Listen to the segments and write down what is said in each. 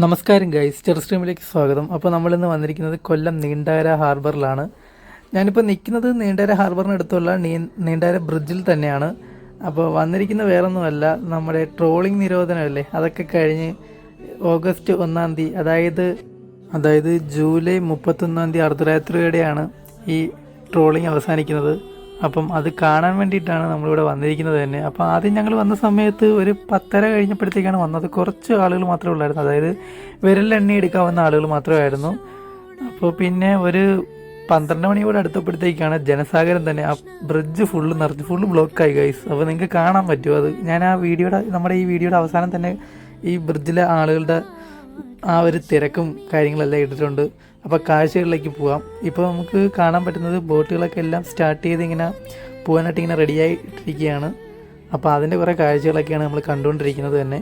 നമസ്കാരം ഗൈസ് ചെറു സ്ട്രീമിലേക്ക് സ്വാഗതം. അപ്പോൾ നമ്മളിന്ന് വന്നിരിക്കുന്നത് കൊല്ലം നീണ്ടാര ഹാർബറിലാണ്. ഞാനിപ്പോൾ നിൽക്കുന്നത് നീണ്ടാര ഹാർബറിനടുത്തുള്ള നീ നീണ്ടാര ബ്രിഡ്ജിൽ തന്നെയാണ്. അപ്പോൾ വന്നിരിക്കുന്ന വേറൊന്നുമല്ല നമ്മുടെ ട്രോളിംഗ് നിരോധനമല്ലേ? അതൊക്കെ കഴിഞ്ഞ് ഓഗസ്റ്റ് ഒന്നാം തീയതി അതായത് അതായത് ജൂലൈ മുപ്പത്തൊന്നാം തീയതി അർദ്ധരാത്രിയോടെയാണ് ഈ ട്രോളിംഗ് അവസാനിക്കുന്നത്. അപ്പം അത് കാണാൻ വേണ്ടിയിട്ടാണ് നമ്മളിവിടെ വന്നിരിക്കുന്നത് തന്നെ. അപ്പോൾ ആദ്യം ഞങ്ങൾ വന്ന സമയത്ത് ഒരു പത്തര കഴിഞ്ഞപ്പോഴത്തേക്കാണ് വന്നത്. കുറച്ച് ആളുകൾ മാത്രമേ ഉള്ളായിരുന്നു. അതായത് വിരലെണ്ണി എടുക്കാവുന്ന ആളുകൾ മാത്രമായിരുന്നു. അപ്പോൾ പിന്നെ ഒരു പന്ത്രണ്ട് മണിയോട് അടുത്തപ്പോഴത്തേക്കാണ് ജനസാഗരം തന്നെ. ആ ബ്രിഡ്ജ് ഫുള്ള് നിറച്ച് ഫുള്ള് ബ്ലോക്കായി ഗൈസ് അപ്പോൾ നിങ്ങൾക്ക് കാണാൻ പറ്റുമോ അത് ഞാൻ ആ വീഡിയോയുടെ നമ്മുടെ ഈ വീഡിയോയുടെ അവസാനം തന്നെ ഈ ബ്രിഡ്ജിലെ ആളുകളുടെ ആ ഒരു തിരക്കും കാര്യങ്ങളെല്ലാം ഇട്ടിട്ടുണ്ട്. അപ്പോൾ കാഴ്ചകളിലേക്ക് പോവാം. ഇപ്പോൾ നമുക്ക് കാണാൻ പറ്റുന്നത് ബോട്ടുകളൊക്കെ എല്ലാം സ്റ്റാർട്ട് ചെയ്ത് ഇങ്ങനെ പോകാനായിട്ട് ഇങ്ങനെ റെഡിയായിട്ടിരിക്കുകയാണ് അപ്പോൾ അതിന്റെ കുറേ കാഴ്ചകളൊക്കെയാണ് നമ്മൾ കണ്ടുകൊണ്ടിരിക്കുന്നത് തന്നെ.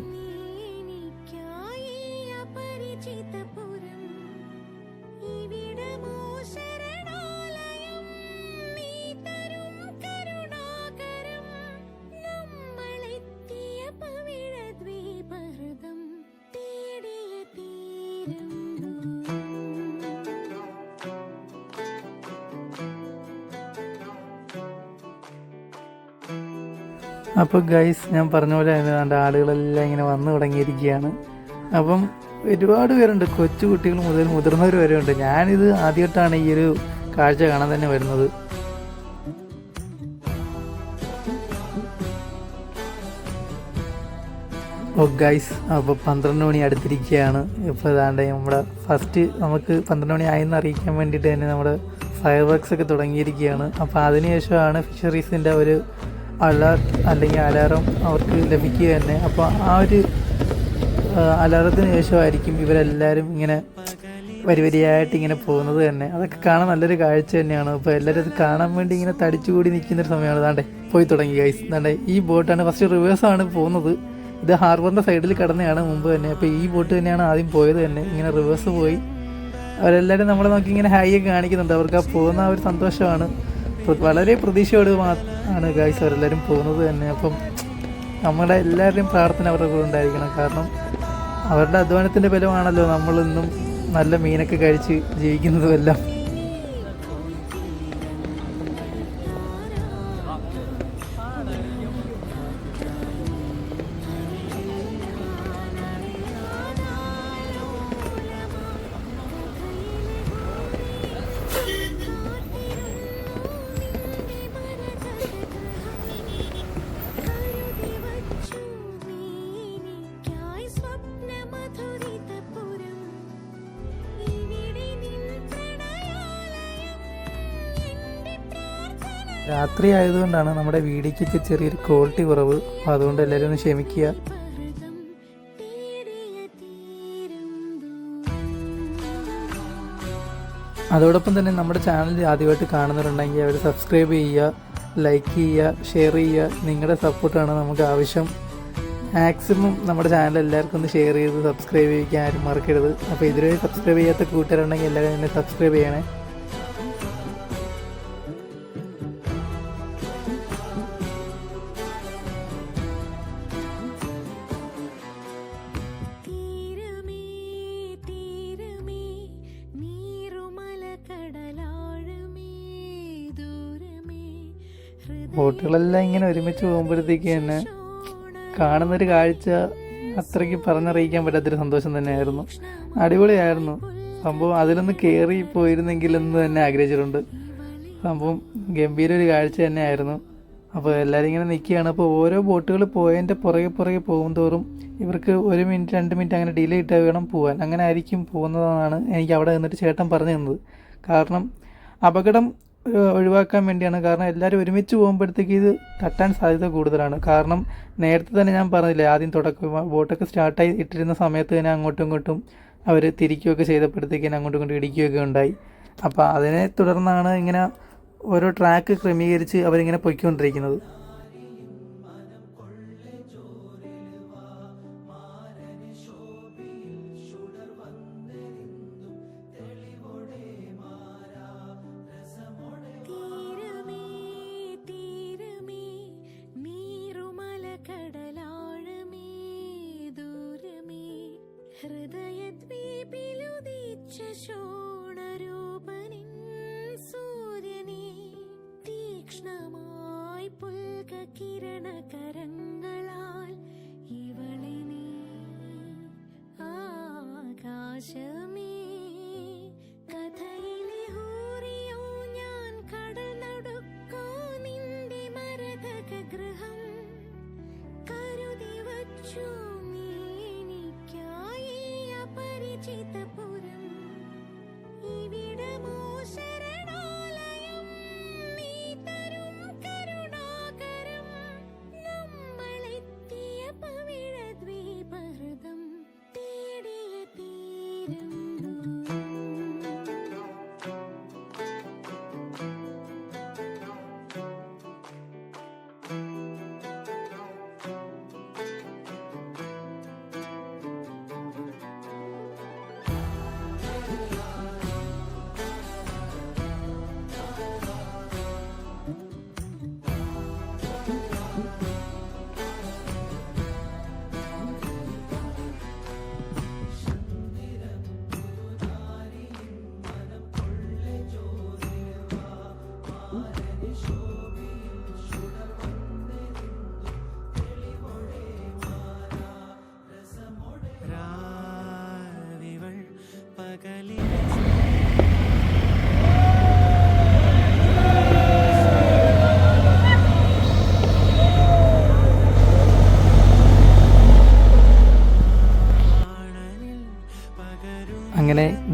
അപ്പോൾ ഗൈസ് ഞാൻ പറഞ്ഞ പോലെ എന്റെ ആളുകളെല്ലാം ഇങ്ങനെ വന്നു തുടങ്ങിയിരിക്കുകയാണ്. അപ്പം ഒരുപാട് പേരുണ്ട്. കൊച്ചു കുട്ടികൾ മുതൽ മുതിർന്നവർ വരെ ഉണ്ട്. ഞാനിത് ആദ്യമായിട്ടാണ് ഈ ഒരു കാഴ്ച കാണാൻ തന്നെ വരുന്നത്. ഗൈസ് അപ്പോൾ പന്ത്രണ്ട് മണി അടുത്തിരിക്കുകയാണ്. ഇപ്പോൾ ഇതാണ്ട് നമ്മുടെ ഫസ്റ്റ് നമുക്ക് പന്ത്രണ്ട് മണി ആയെന്ന് അറിയിക്കാൻ വേണ്ടിയിട്ട് തന്നെ നമ്മുടെ ഫയർ വർക്ക്സ് ഒക്കെ തുടങ്ങിയിരിക്കുകയാണ്. അപ്പോൾ അതിനുശേഷമാണ് ഫിഷറീസിന്റെ ഒരു അലർട്ട് അല്ലെങ്കിൽ അലാറം അവർക്ക് ലഭിക്കുക തന്നെ. അപ്പോൾ ആ ഒരു അലാറത്തിന് ശേഷമായിരിക്കും ഇവരെല്ലാവരും ഇങ്ങനെ വരി വരിയായിട്ട് ഇങ്ങനെ പോകുന്നത് തന്നെ. അതൊക്കെ കാണാൻ നല്ലൊരു കാഴ്ച തന്നെയാണ്. അപ്പോൾ എല്ലാവരും അത് കാണാൻ വേണ്ടി ഇങ്ങനെ തടിച്ചുകൂടി നിൽക്കുന്നൊരു സമയമാണ് ദാണ്ടേ. പോയി തുടങ്ങി ഗൈസ് ദാണ്ടേ ഈ ബോട്ടാണ് ഫസ്റ്റ് റിവേഴ്സാണ് പോകുന്നത്. ഇത് ഹാർബറിന്റെ സൈഡിൽ കിടന്നതാണ് മുമ്പ് തന്നെ. അപ്പോൾ ഈ ബോട്ട് തന്നെയാണ് ആദ്യം പോയത് തന്നെ. ഇങ്ങനെ റിവേഴ്സ് പോയി. അവരെല്ലാവരും നമ്മളെ നോക്കി ഇങ്ങനെ ഹൈ ഒക്കെ കാണിക്കുന്നുണ്ട്. അവർക്ക് ആ പോകുന്ന ഒരു സന്തോഷമാണ്. വളരെ പ്രതീക്ഷയോട് ആണ് ഗായ്സ് അവരെല്ലാവരും പോകുന്നത് തന്നെ. അപ്പം നമ്മുടെ എല്ലാവരുടെയും പ്രാർത്ഥന അവരുടെ കൂടെ ഉണ്ടായിരിക്കണം. കാരണം അവരുടെ അധ്വാനത്തിന്റെ ബലമാണല്ലോ നമ്മളിന്നും നല്ല മീനൊക്കെ കഴിച്ച് ജീവിക്കുന്നതും രാത്രി ആയതുകൊണ്ടാണ് നമ്മുടെ വീഡിയോയ്ക്ക് ചെറിയൊരു ക്വാളിറ്റി കുറവ്. അപ്പോൾ അതുകൊണ്ട് എല്ലാവരും ഒന്ന് ക്ഷമിക്കുക. അതോടൊപ്പം തന്നെ നമ്മുടെ ചാനൽ ആദ്യമായിട്ട് കാണുന്നവരുണ്ടെങ്കിൽ അവർ സബ്സ്ക്രൈബ് ചെയ്യുക ലൈക്ക് ചെയ്യുക ഷെയർ ചെയ്യുക. നിങ്ങളുടെ സപ്പോർട്ടാണ് നമുക്ക് ആവശ്യം. മാക്സിമം നമ്മുടെ ചാനൽ എല്ലാവർക്കും ഒന്ന് ഷെയർ ചെയ്ത് സബ്സ്ക്രൈബ് ചെയ്യാൻ ആരും മറക്കരുത്. അപ്പോൾ ഇതുവരെ സബ്സ്ക്രൈബ് ചെയ്യാത്ത കൂട്ടുകാരുണ്ടെങ്കിൽ എല്ലാവരും എന്നെ സബ്സ്ക്രൈബ് ചെയ്യണേ. ബോട്ടുകളെല്ലാം ഇങ്ങനെ ഒരുമിച്ച് പോകുമ്പോഴത്തേക്ക് തന്നെ കാണുന്നൊരു കാഴ്ച അത്രയ്ക്ക് പറഞ്ഞറിയിക്കാൻ പറ്റാത്തൊരു സന്തോഷം തന്നെയായിരുന്നു. അടിപൊളിയായിരുന്നു. സംഭവം അതിലൊന്ന് കയറി പോയിരുന്നെങ്കിൽ എന്ന് തന്നെ ആഗ്രഹിച്ചിട്ടുണ്ട്. സംഭവം ഗംഭീര ഒരു കാഴ്ച തന്നെയായിരുന്നു. അപ്പോൾ എല്ലാവരും ഇങ്ങനെ നിൽക്കുകയാണ്. അപ്പോൾ ഓരോ ബോട്ടുകൾ പോയതിന്റെ പുറകെ പുറകെ പോകും തോറും ഇവർക്ക് ഒരു മിനിറ്റ് രണ്ട് മിനിറ്റ് അങ്ങനെ ഡിലേ ഇട്ട് വേണം പോകാൻ അങ്ങനെ ആയിരിക്കും പോകുന്നതെന്നാണ് എനിക്ക് അവിടെ നിന്നിട്ട് ചേട്ടൻ പറഞ്ഞു തന്നത്. കാരണം അപകടം ഒഴിവാക്കാൻ വേണ്ടിയാണ്. കാരണം എല്ലാവരും ഒരുമിച്ച് പോകുമ്പോഴത്തേക്ക് ഇത് തട്ടാൻ സാധ്യത കൂടുതലാണ്. കാരണം നേരത്തെ തന്നെ ഞാൻ പറഞ്ഞില്ലേ ആദ്യം തുടക്കം ബോട്ടൊക്കെ സ്റ്റാർട്ടായി ഇട്ടിരുന്ന സമയത്ത് തന്നെ അങ്ങോട്ടും ഇങ്ങോട്ടും അവർ തിരിക്കുകയൊക്കെ ചെയ്തപ്പോഴത്തേക്കിന് അങ്ങോട്ടും ഇങ്ങോട്ടും ഇടിക്കുകയൊക്കെ ഉണ്ടായി. അപ്പോൾ അതിനെ തുടർന്നാണ് ഇങ്ങനെ ഓരോ ട്രാക്ക് ക്രമീകരിച്ച് അവരിങ്ങനെ പൊയ്ക്കൊണ്ടിരിക്കുന്നത്. 着。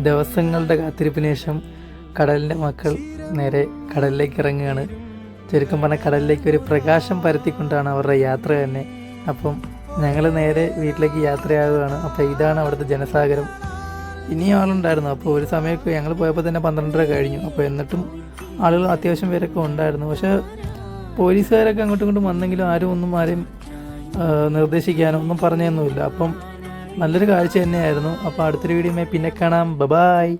ദിവസങ്ങളുടെ കാത്തിരിപ്പിന് ശേഷം കടലിന്റെ മക്കൾ നേരെ കടലിലേക്ക് ഇറങ്ങുകയാണ്. ചുരുക്കം പറഞ്ഞാൽ കടലിലേക്ക് ഒരു പ്രകാശം പരത്തിക്കൊണ്ടാണ് അവരുടെ യാത്ര തന്നെ. അപ്പം ഞങ്ങൾ നേരെ വീട്ടിലേക്ക് യാത്രയാവുകയാണ്. അപ്പോൾ ഇതാണ് അവിടുത്തെ ജനസാഗരം. ഇനിയും ആളുണ്ടായിരുന്നു. അപ്പോൾ ഒരു സമയമൊക്കെ ഞങ്ങൾ പോയപ്പോൾ തന്നെ പന്ത്രണ്ടര കഴിഞ്ഞു. അപ്പോൾ എന്നിട്ടും ആളുകൾ അത്യാവശ്യം പേരൊക്കെ ഉണ്ടായിരുന്നു. പക്ഷേ പോലീസുകാരൊക്കെ അങ്ങോട്ടും ഇങ്ങോട്ടും വന്നെങ്കിലും ആരും ഒന്നും ആരെയും നിർദ്ദേശിക്കാനോ ഒന്നും പറഞ്ഞൊന്നുമില്ല. അപ്പം നല്ലൊരു കാഴ്ച തന്നെയായിരുന്നു. അപ്പോൾ അടുത്തൊരു വീഡിയോ പിന്നെ കാണാം. ബബായ്